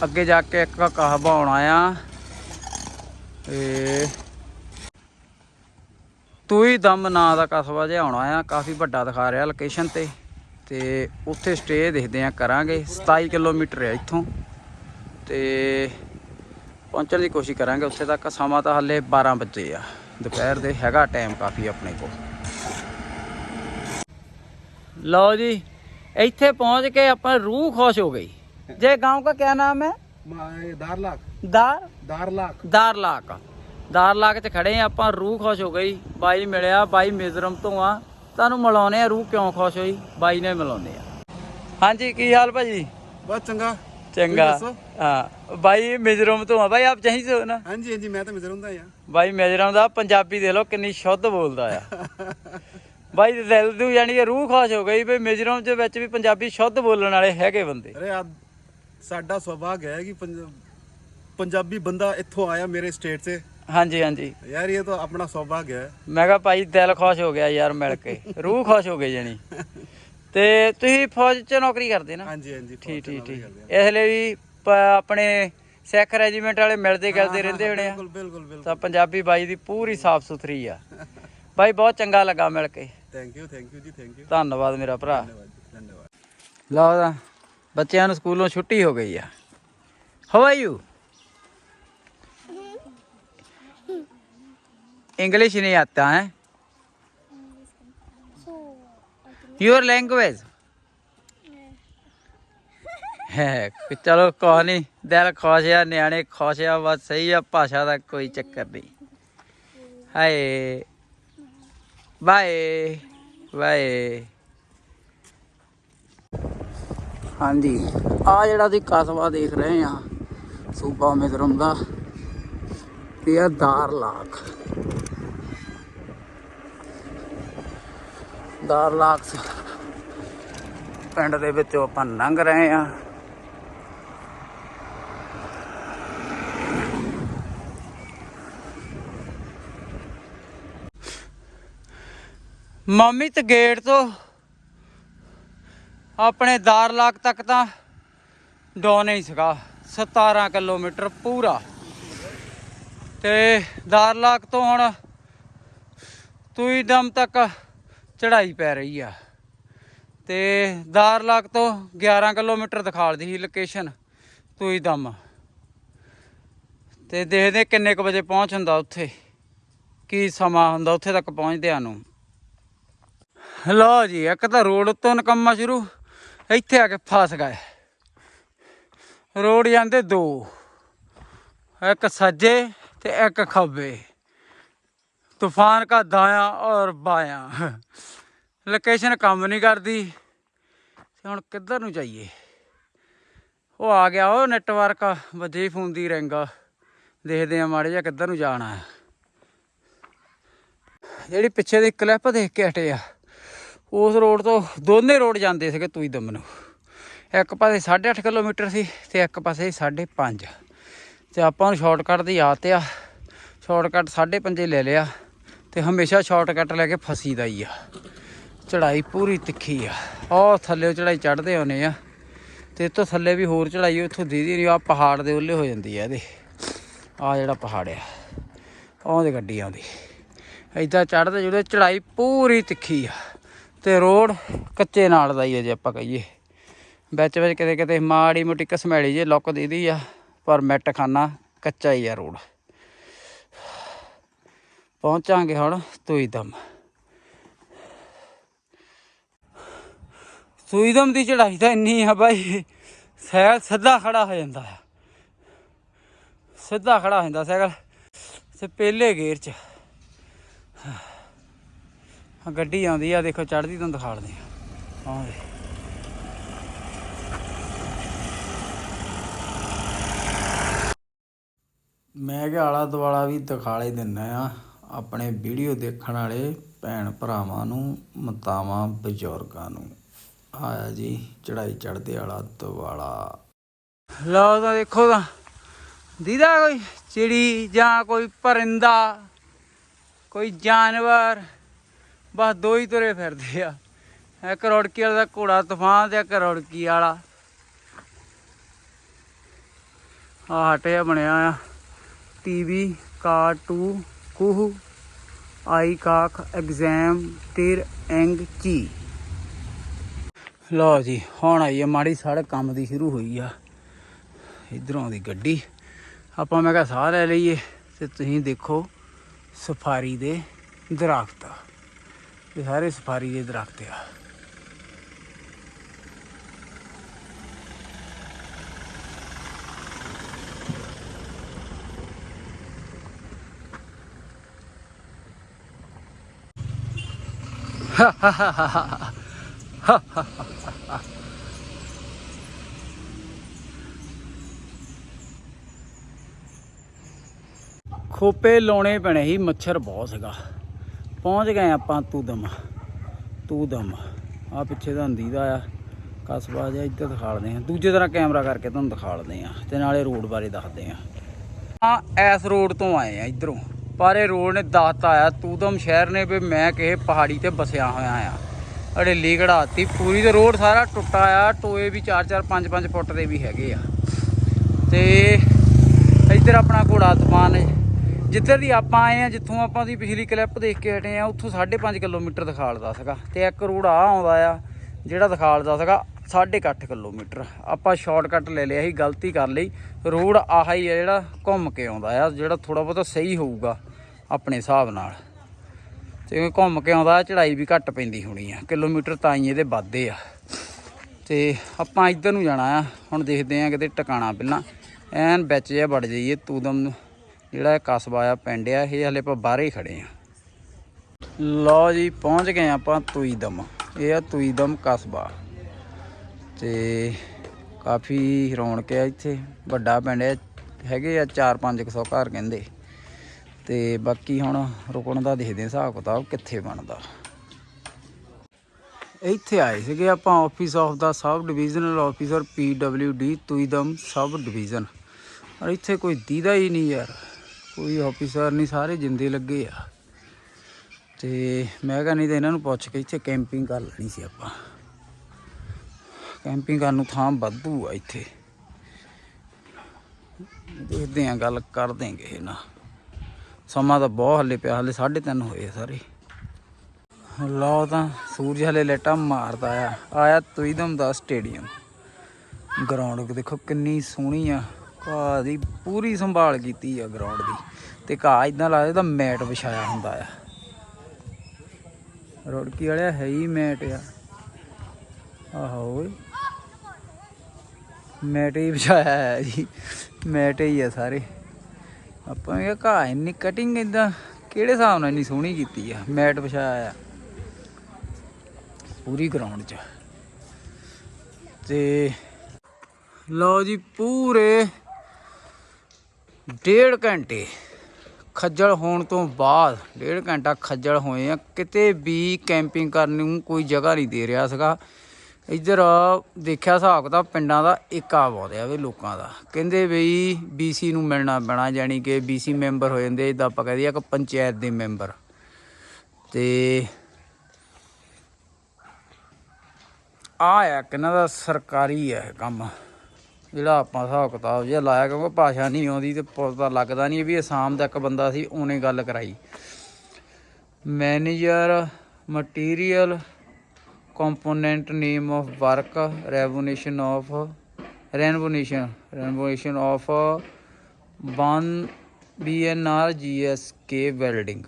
ਅੱਗੇ ਜਾ ਕੇ ਇੱਕ ਕਹਾਵਾ ਆਉਣਾ ਆ ਇਹ ਤੂਈ ਦਮ ਨਾਂ ਦਾ ਕਸਬਾ ਜਿਹਾ ਆਉਣਾ ਆ ਕਾਫੀ ਵੱਡਾ ਦਿਖਾ ਰਿਹਾ ਲੋਕੇਸ਼ਨ ਤੇ ਤੇ ਉੱਥੇ ਸਟੇ ਦੇਖਦੇ ਆ ਕਰਾਂਗੇ 27 ਕਿਲੋਮੀਟਰ ਹੈ ਇੱਥੋਂ ਤੇ ਪਹੁੰਚਣ ਦੀ ਕੋਸ਼ਿਸ਼ ਕਰਾਂਗੇ ਉੱਥੇ ਤੱਕ ਸਮਾਂ ਤਾਂ ਹੱਲੇ 12 ਵਜੇ ਆ ਦੁਪਹਿਰ ਦੇ ਹੈਗਾ ਟਾਈਮ ਕਾਫੀ ਆਪਣੇ ਕੋਲ ਲਓ ਜੀ ਇੱਥੇ ਪਹੁੰਚ ਕੇ ਆਪਾਂ ਰੂਹ ਖੁਸ਼ ਹੋ ਗਈ ਜੇ گاؤں का क्या नाम है दार लाख ਦਾਰ ਲਾਕ 'ਚ ਖੜੇ ਆ ਆਪਾਂ ਰੂਹ ਖੁਸ਼ ਹੋ ਗਈ ਬਾਈ ਮਿਲਿਆ ਬਾਈ ਮਿਜ਼ਰਮ ਤੋਂ ਆ। ਤੁਹਾਨੂੰ ਮਿਲਾਉਨੇ ਆ ਰੂਹ ਕਿਉਂ ਖੁਸ਼ ਹੋਈ? ਬਾਈ ਨੇ ਮਿਲਾਉਨੇ ਆ। ਹਾਂਜੀ ਕੀ ਹਾਲ ਭਾਜੀ? ਬਹੁਤ ਚੰਗਾ। ਚੰਗਾ। ਹਾਂ ਬਾਈ ਮਿਜ਼ਰਮ ਤੋਂ ਆ। ਬਾਈ ਆਪ ਚਾਹੀ ਸੋ ਨਾ? ਹਾਂਜੀ ਹਾਂਜੀ ਮੈਂ ਤਾਂ ਮਿਜ਼ਰਮ ਦਾ ਆ। ਬਾਈ ਮਿਜ਼ਰਮ ਦਾ ਪੰਜਾਬੀ ਦੇ ਲੋ ਕਿੰਨੀ ਸ਼ੁੱਧ ਬੋਲਦਾ ਆ। ਬਾਈ ਦੇ ਦਿਲ ਨੂੰ ਯਾਨੀ ਰੂਹ ਖੁਸ਼ ਹੋ ਗਈ ਵੀ ਮਿਜ਼ਰਮ ਦੇ ਵਿੱਚ ਵੀ ਪੰਜਾਬੀ ਸ਼ੁੱਧ ਬੋਲਣ ਵਾਲੇ ਹੈਗੇ ਬੰਦੇ। ਅਰੇ ਆ ਸਾਡਾ ਸੁਭਾਗ ਹੈ ਕਿ ਪੰਜਾਬੀ ਬੰਦਾ ਇੱਥੋਂ ਆਇਆ ਮੇਰੇ ਸਟੇਟ 'ਚ। ਹਾਂਜੀ ਹਾਂਜੀ। ਯਾਰ ਇਹ ਤਾਂ ਆਪਣਾ ਸੁਭਾਗ ਹੈ। ਮੈਂ ਕਿਹਾ ਭਾਈ ਦਿਲ ਖੁਸ਼ ਹੋ ਗਿਆ ਯਾਰ ਮਿਲ ਕੇ। ਰੂਹ ਖੁਸ਼ ਹੋ ਗਈ ਜਾਨੀ ਤੇ ਤੁਸੀਂ ਫੌਜ 'ਚ ਨੌਕਰੀ ਕਰਦੇ ਨਾ? ਹਾਂਜੀ ਹਾਂਜੀ ਠੀਕ ਠੀਕ ਠੀਕ। ਇਸ ਲਈ ਵੀ ਪ- ਆਪਣੇ ਸਿੱਖ ਰੈਜੀਮੈਂਟ ਵਾਲੇ ਮਿਲਦੇ ਗਿਲਦੇ ਰਹਿੰਦੇ ਹੋਣੇ ਆ। ਬਿਲਕੁਲ ਬਿਲਕੁਲ ਬਿਲਕੁਲ। ਤਾਂ ਪੰਜਾਬੀ ਬਾਈ ਦੀ ਪੂਰੀ ਸਾਫ਼ ਸੁਥਰੀ ਆ। ਬਾਈ ਬਹੁਤ ਚੰਗਾ ਲੱਗਾ ਮਿਲ ਕੇ। ਥੈਂਕ ਯੂ ਥੈਂਕ ਯੂ ਜੀ ਥੈਂਕ ਯੂ ਧੰਨਵਾਦ ਮੇਰਾ ਭਰਾ। ਧੰਨਵਾਦ ਧੰਨਵਾਦ। ਲਓ ਤਾਂ ਬੱਚਿਆਂ ਨੂੰ ਸਕੂਲੋਂ ਛੁੱਟੀ ਹੋ ਗਈ ਆ। ਹਾਊ ਆਰ ਯੂ इंग्लिश नहीं आता है योर लैंग्वेज ਹੈ ਕਿ ਚਲੋ ਕੁਛ ਨਹੀਂ ਦਿਲ ਖੁਸ਼ ਆ ਨਿਆਣੇ ਖੁਸ਼ ਆ ਬਸ ਸਹੀ ਆ ਭਾਸ਼ਾ ਦਾ ਕੋਈ ਚੱਕਰ ਨਹੀਂ ਹਾਏ ਬਾਏ ਬਾਏ ਹਾਂਜੀ ਆ ਜਿਹੜਾ ਤੁਸੀਂ ਕਸਬਾ ਦੇਖ ਰਹੇ ਆ ਸੂਬਾ ਮਿਜ਼ੋਰਮ ਦਾ ਇਹ ਆ ਦਾਰਲਾਕ ਦਾਰਲਾਕਸ ਪਿੰਡ ਦੇ ਵਿੱਚੋਂ ਆਪਾਂ ਲੰਘ ਰਹੇ ਆ ਮੰਮੀ, ਤੇ ਗੇਟ ਤੋਂ ਆਪਣੇ ਦਾਰਲਾਕ ਤੱਕ ਤਾਂ ਡੋਨ ਹੀ ਸੀਗਾ। 17 ਕਿਲੋਮੀਟਰ ਪੂਰਾ। ਤੇ ਦਾਰਲਾਕ ਤੋਂ ਹੁਣ ਤੂਈ ਦਮ ਤੱਕ ਚੜਾਈ ਪੈ ਰਹੀ ਆ। ਤੇ ਦਾਰਲਾਕ ਤੋਂ 11 ਕਿਲੋਮੀਟਰ ਦਿਖਾਲਦੀ ਸੀ ਲੋਕੇਸ਼ਨ ਤੂਈ ਦਮ। ਤੇ ਦੇਖਦੇ ਕਿੰਨੇ ਕੁ ਵਜੇ ਪਹੁੰਚ ਹੁੰਦਾ ਉੱਥੇ, ਕੀ ਸਮਾਂ ਹੁੰਦਾ ਉੱਥੇ ਤੱਕ ਪਹੁੰਚਦਿਆਂ ਨੂੰ। ਲਓ ਜੀ, ਇੱਕ ਤਾਂ ਰੋਡ ਉੱਤੋਂ ਨਕੰਮਾ ਸ਼ੁਰੂ, ਇੱਥੇ ਆ ਕੇ ਫਸ ਗਏ। ਰੋਡ ਜਾਂਦੇ ਦੋ, ਇੱਕ ਸੱਜੇ ਤੇ ਇੱਕ ਖੱਬੇ। ਤੂਫਾਨ ਕਾ ਦਾਇਆ ਔਰ ਬਾਇਆ। ਲੋਕੇਸ਼ਨ ਕੰਮ ਨਹੀਂ ਕਰਦੀ। ਤੇ ਹੁਣ ਕਿੱਧਰ ਨੂੰ ਜਾਈਏ? ਉਹ ਆ ਗਿਆ ਉਹ ਨੈਟਵਰਕ ਵੱਜੇ ਫੋਨ ਦੀ ਰਿੰਗ ਦੇਖਦੇ ਆ ਮਾੜੇ ਜਿਹਾ ਕਿੱਧਰ ਨੂੰ ਜਾਣਾ ਜਿਹੜੀ ਪਿੱਛੇ ਦੀ ਕਲਿੱਪ ਦੇਖ ਕੇ ਹਟੇ ਆ, ਉਸ ਰੋਡ ਤੋਂ ਦੋਨੇ ਰੋਡ ਜਾਂਦੇ ਸੀਗੇ ਤੂੰ ਹੀ ਦਮ ਨੂੰ। ਇੱਕ ਪਾਸੇ 8.5 ਕਿਲੋਮੀਟਰ ਸੀ ਤੇ ਇੱਕ ਪਾਸੇ 5.5 ਤੇ ਆਪਾਂ ਨੂੰ ਸ਼ਾਰਟਕਟ ਦੀ ਆਦਤ ਆ। ਸ਼ਾਰਟਕਟ 5.5 ਲੈ ਲਿਆ। ਤੇ ਹਮੇਸ਼ਾ ਸ਼ਾਰਟਕਟ ਲੈ ਕੇ ਫਸੀਦਾ ਹੀ ਆ। ਚੜਾਈ ਪੂਰੀ ਤਿੱਖੀ ਆ। ਉਹ ਥੱਲੇ ਚੜਾਈ ਚੜਦੇ ਆਉਨੇ ਆ। ਤੇ ਇੱਥੋਂ ਥੱਲੇ ਵੀ ਹੋਰ ਚੜਾਈ ਉੱਥੋਂ ਦੀਦੀ ਨਹੀਂ ਆ ਪਹਾੜ ਦੇ ਉੱਲੇ ਹੋ ਜਾਂਦੀ ਆ ਇਹਦੇ। ਆ ਜਿਹੜਾ ਪਹਾੜ ਆ ਉਹਦੇ ਗੱਡੀ ਆਉਂਦੀ ਏਦਾਂ ਚੜਦੇ ਜਿਹੜੇ ਚੜਾਈ ਪੂਰੀ ਤਿੱਖੀ ਆ। ਤੇ ਰੋਡ ਕੱਚੇ ਨਾਲ ਦਾ ਹੀ ਆ ਜੇ ਆਪਾਂ ਕਹੀਏ। ਵਿੱਚ ਵਿੱਚ ਕਿਤੇ ਕਿਤੇ ਮਾੜੀ ਮੋਟੀ ਕਸਮੈਲੀ ਜੇ ਲੁੱਕ ਦੀਦੀ ਆ, ਪਰ ਮੈਟ ਖਾਨਾ ਕੱਚਾ ਹੀ ਆ ਰੋਡ। ਪਹੁੰਚਾਂਗੇ ਹੁਣ ਤੁਈਦਮ ਤੁਈਦਮ ਦੀ ਚੜਾਈ ਤਾਂ ਇੰਨੀ ਆ ਬਾਈ, ਸਾਈਕਲ ਸਿੱਧਾ ਖੜਾ ਹੋ ਜਾਂਦਾ ਆ। ਸਿੱਧਾ ਖੜਾ ਹੋ ਜਾਂਦਾ ਸਾਈਕਲ, ਤੇ ਪਹਿਲੇ ਗੇਅਰ 'ਚ। ਗੱਡੀ ਆਉਂਦੀ ਆ, ਦੇਖੋ ਚੜਦੀ ਤੁਹਾਨੂੰ ਦਿਖਾੜਦੇ ਆ। ਆਉਂਦੇ ਮੈਂ ਕਿਹਾ ਆਲਾ ਦੁਆਲਾ ਵੀ ਦਿਖਾਲੇ ਦਿੰਨਾ ਆ। ਆਪਣੇ ਵੀਡੀਓ ਦੇਖਣ ਵਾਲੇ ਭੈਣ ਭਰਾਵਾਂ ਨੂੰ, ਮਤਾਵਾਂ, ਬਜ਼ੁਰਗਾਂ ਨੂੰ। ਆਇਆ ਜੀ ਚੜਾਈ ਚੜਦੇ ਵਾਲਾ ਦੁਆਲਾ। ਲਓ ਤਾਂ ਦੇਖੋ ਤਾਂ, ਦੀਦਾ ਕੋਈ ਚਿੜੀ ਜਾਂ ਕੋਈ ਪਰਿੰਦਾ, ਕੋਈ ਜਾਨਵਰ, ਬਸ ਦੋ ਹੀ ਤੁਰੇ ਫਿਰਦੇ ਆ। ਇੱਕ ਰੋੜਕੀ ਵਾਲਾ ਦਾ ਘੋੜਾ ਤੂਫਾਨ ਤੇ ਇੱਕ ਰੋੜਕੀ ਵਾਲਾ। ਆ ਹਟਿਆ ਬਣਿਆ ਆ। ਟੀਵੀ ਕਾਰ 2 ਕੁਹ ਆਈ ਐਗਜ਼ਾਮ ਤੇਰ ਐਂਗ ਚੀ ਲਓ ਜੀ, ਹੁਣ ਆਈ ਆ ਮਾੜੀ ਸੜਕ, ਕੰਮ ਦੀ ਸ਼ੁਰੂ ਹੋਈ ਆ। ਇਧਰੋਂ ਦੀ ਗੱਡੀ। ਆਪਾਂ ਮੈਂ ਕਿਹਾ ਸਾਹ ਲੈ ਲਈਏ ਤੇ ਤੁਸੀਂ ਦੇਖੋ ਸਫਾਰੀ ਦੇ ਦਰਖਤ। ਇਹ ਸਾਰੇ ਸਫਾਰੀ ਦੇ ਦਰਖਤ ਆ। ਖੋਪੇ ਲਾਉਣੇ ਪੈਣੇ ਸੀ, ਮੱਛਰ ਬਹੁਤ ਸੀਗਾ। ਪਹੁੰਚ ਗਏ ਆਪਾਂ ਤੂਦਮ। ਤੂਦਮ। ਆ ਪਿੱਛੇ ਦਾ ਹੰਦੀ ਦਾ ਆ। ਕਸਬਾ ਜਿਹਾ ਇੱਧਰ ਦਿਖਾ ਦਿਖਾਲਦੇ ਆ। ਦੂਜੇ ਤਰ੍ਹਾਂ ਕੈਮਰਾ ਕਰਕੇ ਤੁਹਾਨੂੰ ਦਿਖਾ ਦਿਖਾਲਦੇ ਆ ਤੇ ਨਾਲੇ ਰੋਡ ਬਾਰੇ ਦੱਸਦੇ ਆ। ਆ ਐਸ ਰੋਡ ਤੋਂ ਆਏ ਆ ਇਧਰੋਂ। ਪਰ ਇਹ ਰੋਡ ਨੇ ਦੱਸਤਾ ਆ ਤੂਦਮ ਸ਼ਹਿਰ ਨੇ ਵੀ ਮੈਂ ਕਿਸੇ ਪਹਾੜੀ ਤੇ ਬਸਿਆ ਹੋਇਆ ਆ। ਅੜੇਲੀ ਘੜਾਤੀ ਪੂਰੀ ਤੇ ਰੋਡ ਸਾਰਾ ਟੁੱਟਾ ਆ, ਟੋਏ ਵੀ 4-4 5-5 ਫੁੱਟ ਦੇ ਵੀ ਹੈਗੇ ਆ। ਤੇ ਇੱਧਰ ਆਪਣਾ ਘੋੜਾ ਤੂਫਾਨ ਹੈ। ਜਿੱਧਰ ਦੀ ਆਪਾਂ ਆਏ ਆ, ਜਿੱਥੋਂ ਆਪਾਂ ਦੀ ਪਿਛਲੀ ਕਲਿੱਪ ਦੇਖ ਕੇ ਹਟੇ ਆ, ਉੱਥੋਂ 5.5 ਕਿਲੋਮੀਟਰ ਦਿਖਾਲਦਾ ਸੀਗਾ। ਤੇ ਇੱਕ ਰੋਡ ਆ ਆਉਂਦਾ ਆ, ਜਿਹੜਾ ਦਿਖਾਲਦਾ ਸੀਗਾ 8.5 ਕਿਲੋਮੀਟਰ। ਆਪਾਂ ਸ਼ਾਰਟਕਟ ਲੈ ਲਿਆ ਸੀ, ਗਲਤੀ ਕਰ ਲਈ। ਰੋਡ ਆਹਾ ਹੀ ਆ ਜਿਹੜਾ ਘੁੰਮ ਕੇ ਆਉਂਦਾ ਆ, ਜਿਹੜਾ ਥੋੜਾ ਬਹੁਤਾ ਸਹੀ ਹੋਊਗਾ ਆਪਣੇ ਹਿਸਾਬ ਨਾਲ। ਤੇ ਘੁੰਮ ਕੇ ਆਉਂਦਾ ਚੜਾਈ ਵੀ ਘੱਟ ਪੈਂਦੀ ਹੋਣੀ ਆ। ਕਿਲੋਮੀਟਰ ਤਾਂ ਹੀ ਇਹਦੇ ਵੱਧਦੇ ਆ। ਤੇ ਆਪਾਂ ਇੱਧਰ ਨੂੰ ਜਾਣਾ ਆ, ਹੁਣ ਦੇਖਦੇ ਆ ਕਿਤੇ ਟਿਕਾਣਾ ਪਹਿਲਾਂ ਐਨ ਵਿੱਚ ਜਿਹਾ ਵੜ ਜਾਈਏ, ਤੂਦਮ ਨੂੰ ਜਿਹੜਾ ਕਸਬਾ ਆ, ਪਿੰਡ ਆ, ਇਹ ਹਲੇ ਆਪਾਂ ਬਾਹਰੇ ਹੀ ਖੜੇ ਆ। ਲਓ ਜੀ, ਪਹੁੰਚ ਗਏ ਆਪਾਂ ਤੁਈਦਮ। ਇਹ ਆ ਤੁਈਦਮ ਕਸਬਾ। ਤੇ ਕਾਫੀ ਰੌਣਕ ਆ ਇੱਥੇ। ਵੱਡਾ ਪਿੰਡ ਹੈ ਹੈਗੇ ਆ 4-500 ਘਰ ਕਹਿੰਦੇ। ਤੇ ਬਾਕੀ ਹੁਣ ਰੁਕਣ ਦਾ ਦੇਖਦੇ ਹਾਂ, ਹਿਸਾਬ ਕਿਤਾਬ ਕਿੱਥੇ ਬਣਦਾ। ਇੱਥੇ ਆਏ ਸੀਗੇ ਆਪਾਂ office of the sub divisional officer the Tuidam sub division ਔਰ ਇੱਥੇ ਕੋਈ ਦੀਦਾ ਹੀ ਨਹੀਂ ਯਾਰ, ਕੋਈ ਆਫੀਸਰ ਨਹੀਂ, ਸਾਰੇ ਜਿੰਦੇ ਲੱਗੇ ਆ। ਤੇ ਮੈਂ ਕਿਹਾ ਨਹੀਂ ਤਾਂ ਇਹਨਾਂ ਨੂੰ ਪੁੱਛ ਕੇ ਇੱਥੇ ਕੈਂਪਿੰਗ ਕਰ ਲੈਣੀ ਸੀ ਆਪਾਂ। ਕੈਂਪਿੰਗ ਕਰਨ ਨੂੰ ਥਾਂ ਵਾਧੂ ਆ ਇੱਥੇ। ਦੇਖਦੇ ਆ, ਗੱਲ ਕਰ ਦੇਂਗੇ ਇਹਨਾਂ ਸਮਾਂ ਤਾਂ ਬਹੁਤ ਹੱਲੇ ਪਿਆ, ਹੱਲੇ 3:30 ਹੋਏ ਸਾਰੇ। ਲਓ ਤਾਂ, ਸੂਰਜ ਹਲੇ ਲੇਟਾ ਮਾਰਦਾ ਆ। ਆਇਆ ਤੁਈਦਮ ਦਾ ਸਟੇਡੀਅਮ। ਗਰਾਊਂਡ ਦੇਖੋ ਕਿੰਨੀ ਸੋਹਣੀ ਆ। ਘਾਹ ਦੀ ਪੂਰੀ ਸੰਭਾਲ ਕੀਤੀ ਆ ਗਰਾਊਂਡ ਦੀ। ਤੇ ਘਾਹ ਇਦਾਂ ਲੱਗਦਾ ਤਾਂ ਮੈਟ ਵਿਛਾਇਆ ਹੁੰਦਾ ਆ। ਰੋੜਕੀ ਵਾਲਿਆ ਹੈ ਹੀ ਮੈਟ ਆ। ਆਹੋ ਓਏ। ਮੈਟ ਹੀ ਵਿਛਾਇਆ ਹੈ ਜੀ। ਮੈਟ ਹੀ ਆ ਸਾਰੇ। ਆਪਾਂ ਇਹ ਘਾਹ ਇੰਨੀ ਕਟਿੰਗ ਇਦਾਂ ਕਿਹੜੇ ਹਿਸਾਬ ਨਾਲ ਇੰਨੀ ਸੋਹਣੀ ਕੀਤੀ ਆ? ਮੈਟ ਵਿਛਾਇਆ ਆ ਪੂਰੀ ਗਰਾਊਂਡ 'ਚ। ਤੇ ਲਓ ਜੀ ਪੂਰੇ ਡੇਢ ਘੰਟੇ ਖੱਜਲ ਹੋਣ ਤੋਂ ਬਾਅਦ, ਡੇਢ ਘੰਟਾ ਖੱਜਲ ਹੋਏ ਆ। ਕਿਤੇ ਵੀ ਕੈਂਪਿੰਗ ਕਰਨ ਨੂੰ ਕੋਈ ਜਗ੍ਹਾ ਨਹੀਂ ਦੇ ਰਿਹਾ ਸੀਗਾ। ਇੱਧਰ ਦੇਖਿਆ ਹਿਸਾਬ ਕਿਤਾਬ ਪਿੰਡਾਂ ਦਾ ਏਕਾ ਬਹੁਤ ਆ ਵੀ ਲੋਕਾਂ ਦਾ। ਕਹਿੰਦੇ ਬਈ ਬੀਸੀ ਨੂੰ ਮਿਲਣਾ ਪੈਣਾ ਯਾਨੀ ਕਿ ਬੀਸੀ ਮੈਂਬਰ ਹੋ ਜਾਂਦੇ, ਜਿੱਦਾਂ ਆਪਾਂ ਕਹਦੇ ਆ ਕਿ ਪੰਚਾਇਤ ਦੇ ਮੈਂਬਰ ਤੇ ਆ ਆ ਕਿਨਾਂ ਦਾ ਸਰਕਾਰੀ ਹੈ ਕੰਮ, ਜਿਹੜਾ ਆਪਾਂ ਹਿਸਾਬ ਕਿਤਾਬ ਜਿਹਾ ਲਾਇਆ, ਕਿਉਂਕਿ ਭਾਸ਼ਾ ਨਹੀਂ ਆਉਂਦੀ ਤੇ ਪਤਾ ਲੱਗਦਾ ਨਹੀਂ ਵੀ ਅਸਾਮ ਦਾ ਇੱਕ ਬੰਦਾ ਸੀ, ਉਹਨੇ ਗੱਲ ਕਰਾਈ। Manager material component name of work renovation of renovation renovation of 1 BNR GSK welding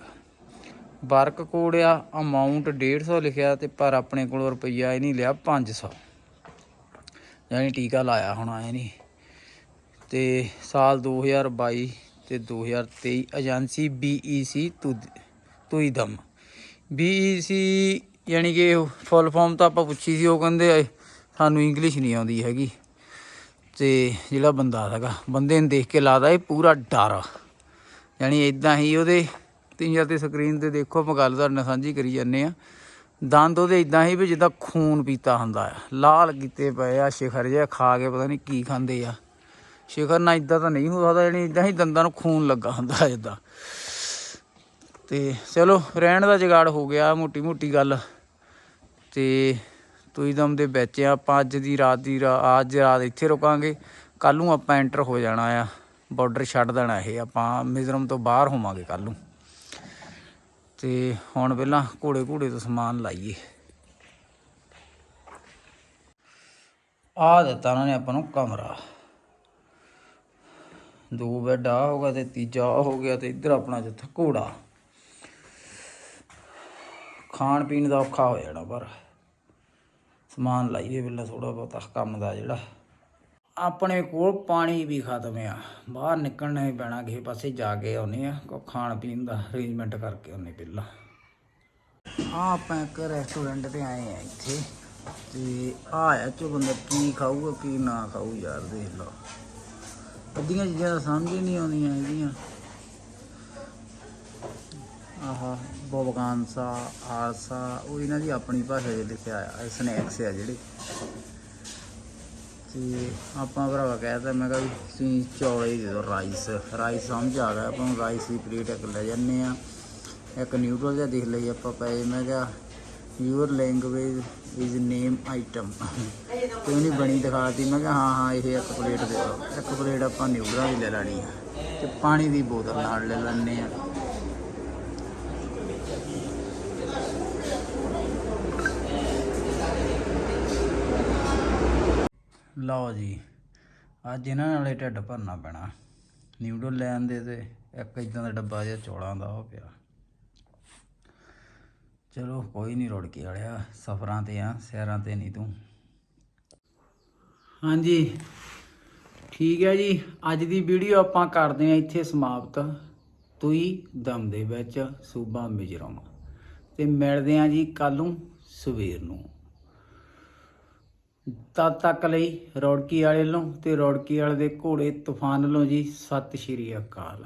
work code ਆ ਅਮਾਉਂਟ 150 ਲਿਖਿਆ ਤੇ ਪਰ ਆਪਣੇ ਕੋਲ ਰੁਪਈਆ ਇਹ ਨਹੀਂ ਲਿਆ 500 ਯਾਨੀ ਟੀਕਾ ਲਾਇਆ ਹੋਣਾ ਇਹ ਨਹੀਂ। ਤੇ ਸਾਲ 2022 ਤੇ 2023 ਏਜੰਸੀ BEC ਤੁਈਦਮ। BEC ਯਾਨੀ ਕਿ ਫੁੱਲ ਫਾਰਮ ਤਾਂ ਆਪਾਂ ਪੁੱਛੀ ਸੀ ਉਹ ਕਹਿੰਦੇ ਆ, ਸਾਨੂੰ ਇੰਗਲਿਸ਼ ਨਹੀਂ ਆਉਂਦੀ ਹੈਗੀ। ਤੇ ਜਿਹੜਾ ਬੰਦਾ ਹੈਗਾ ਬੰਦੇ ਨੂੰ ਦੇਖ ਕੇ ਲੱਗਦਾ ਇਹ ਪੂਰਾ ਡਰ ਯਾਨੀ ਇਦਾਂ ਹੀ ਉਹਦੇ ਤਿੰਨ ਤੇ ਸਕਰੀਨ ਤੇ ਦੇਖੋ ਆਪਾਂ ਗੱਲ ਤੁਹਾਡੇ ਨਾਲ ਸਾਂਝੀ ਕਰੀ ਜਾਂਦੇ ਆ। ਦੰਦ ਉਹਦੇ ਇਦਾਂ ਹੀ ਵੀ ਜਿੱਦਾਂ ਖੂਨ ਪੀਤਾ ਹੁੰਦਾ ਆ। ਲਾਲ ਕੀਤੇ ਪਏ ਆ ਸ਼ਿਖਰ ਜਿਹਾ ਖਾ ਕੇ ਪਤਾ ਨਹੀਂ ਕੀ ਖਾਂਦੇ ਆ। ਸ਼ਿਖਰ ਨਾਲ ਇਦਾਂ ਤਾਂ ਨਹੀਂ ਹੋ ਸਕਦਾ ਜਿਹੜੀ ਇਦਾਂ ਹੀ ਦੰਦਾਂ ਨੂੰ ਖੂਨ ਲੱਗਾ ਹੁੰਦਾ ਜਿੱਦਾਂ। ਤੇ ਚਲੋ ਰਹਿਣ ਦਾ ਜਗਾੜ ਹੋ ਗਿਆ ਮੋਟੀ ਮੋਟੀ ਗੱਲ। ਤੇ ਤੁਈਦਮ ਦੇ ਵਿੱਚ ਆਪਾਂ ਅੱਜ ਦੀ ਰਾਤ ਦੀ ਰਾ- ਅੱਜ ਰਾਤ ਇੱਥੇ ਰੁਕਾਂਗੇ। ਕੱਲ ਨੂੰ ਆਪਾਂ ਐਂਟਰ ਹੋ ਜਾਣਾ ਆ। ਬਾਰਡਰ ਛੱਡ ਦੇਣਾ ਇਹ, ਆਪਾਂ ਮਿਜ਼ੋਰਮ ਤੋਂ ਬਾਹਰ ਹੋਵਾਂਗੇ ਕੱਲ ਨੂੰ। ਤੇ ਹੁਣ ਪਹਿਲਾਂ ਘੋੜੇ ਘੋੜੇ ਤੋਂ ਸਮਾਨ ਲਾਈਏ। ਆ ਦਿੱਤਾ ਉਹਨਾਂ ਨੇ ਆਪਾਂ ਨੂੰ ਕਮਰਾ। ਦੋ ਬੈੱਡ ਆ ਹੋਗਾ ਤੇ ਤੀਜਾ ਆਹ ਹੋ ਗਿਆ ਤੇ ਇੱਧਰ ਆਪਣਾ ਜਿੱਥੇ ਘੋੜਾ। ਖਾਣ ਪੀਣ ਦਾ ਔਖਾ ਹੋ ਜਾਣਾ ਪਰ। ਸਮਾਨ ਲਾਈਏ ਪਹਿਲਾਂ ਥੋੜਾ ਬਹੁਤਾ ਕੰਮ ਦਾ ਜਿਹੜਾ। ਆਪਣੇ ਕੋਲ ਪਾਣੀ ਵੀ ਖਤਮ ਆ। ਬਾਹਰ ਨਿਕਲਣਾ ਹੀ ਪੈਣਾ, ਕਿਸੇ ਪਾਸੇ ਜਾ ਕੇ ਆਉਨੇ ਆ। ਕੋ ਖਾਣ ਪੀਣ ਦਾ ਅਰੇਂਜਮੈਂਟ ਕਰਕੇ ਆਉਨੇ ਪਹਿਲਾਂ। ਆ ਆਪਾਂ ਇੱਕ ਰੈਸਟੋਰੈਂਟ ਤੇ ਆਏ ਆ ਇੱਥੇ। ਤੇ ਆ ਆ ਚੋ ਬੰਦਾ ਕੀ ਖਾਊਗਾ, ਕੀ ਨਾ ਖਾਊ ਯਾਰ ਦੇਖ ਲਓ। ਅੱਧੀਆਂ ਚੀਜ਼ਾਂ ਤਾਂ ਸਮਝ ਹੀ ਨਹੀਂ ਆਉਂਦੀਆਂ ਇਹਦੀਆਂ ਆਹ ਬੋਬਗਾਂਸਾ ਆਸਾ, ਉਹ ਇਹਨਾਂ ਦੀ ਆਪਣੀ ਭਾਸ਼ਾ 'ਚ ਲਿਖਿਆ ਆ ਸਨੈਕਸ ਆ ਜਿਹੜੇ। ਤੇ ਆਪਾਂ ਭਰਾਵਾ ਕਹਿਤਾ ਮੈਂ ਕਿਹਾ ਵੀ ਤੁਸੀਂ ਚੌਲ ਹੀ ਦੇ ਦਿਓ ਰਾਈਸ ਰਾਈਸ ਸਮਝ ਆ ਗਿਆ ਆਪਾਂ ਰਾਈਸ ਦੀ ਪਲੇਟ ਇੱਕ ਲੈ ਜੰਨੇ ਆ। ਇੱਕ ਨਿਊਡਲ ਜਿਹਾ ਦੇਖ ਲਈ ਆਪਾਂ ਪਏ, ਮੈਂ ਕਿਹਾ your language is name item ਤੇ ਉਹਨੇ ਬਣੀ ਦਿਖਾਤੀ ਮੈਂ ਕਿਹਾ ਹਾਂ ਹਾਂ, ਇਹ ਇੱਕ ਪਲੇਟ ਦੇ ਦਿਓ। ਇੱਕ ਪਲੇਟ ਆਪਾਂ ਨਿਊਡਲਾਂ ਦੀ ਲੈ ਲੈਣੀ ਆ। ਤੇ ਪਾਣੀ ਦੀ ਬੋਤਲ ਨਾਲ ਲੈ ਲੈਣੇ ਆ। ਲਓ ਜੀ, ਅੱਜ ਇਹਨਾਂ ਨਾਲੇ ਢਿੱਡ ਭਰਨਾ ਪੈਣਾ। ਨਿਊਡਲ ਲੈਣ ਦੇ ਤੇ ਇੱਕ ਇਦਾਂ ਦਾ ਡੱਬਾ ਜਿਹਾ ਚੌਲਾਂ ਦਾ ਉਹ ਪਿਆ ਚਲੋ, ਕੋਈ ਨਹੀਂ ਰੁੜ ਕੇ ਵਾਲਿਆ ਸਫਰਾਂ ਤੇ ਆ, ਸੈਰਾਂ ਤੇ ਨਹੀਂ ਤੂੰ। ਹਾਂਜੀ, ਠੀਕ ਹੈ ਜੀ, ਅੱਜ ਦੀ ਵੀਡੀਓ ਆਪਾਂ ਕਰਦੇ ਆ ਇੱਥੇ ਸਮਾਪਤ। ਤੁਈ ਦਮ ਦੇ ਵਿੱਚ ਸੂਬਾ ਮਿਜਰਮ। ਤੇ ਮਿਲਦੇ ਆ ਜੀ ਕੱਲ ਨੂੰ ਸਵੇਰ ਨੂੰ। ਤਦ ਤੱਕ ਲਈ ਰੌੜਕੀ ਵਾਲੇ ਵੱਲੋਂ ਤੇ ਰੌੜਕੀ ਵਾਲੇ ਦੇ ਘੋੜੇ ਤੂਫਾਨ ਵੱਲੋਂ ਜੀ ਸਤਿ ਸ਼੍ਰੀ ਅਕਾਲ।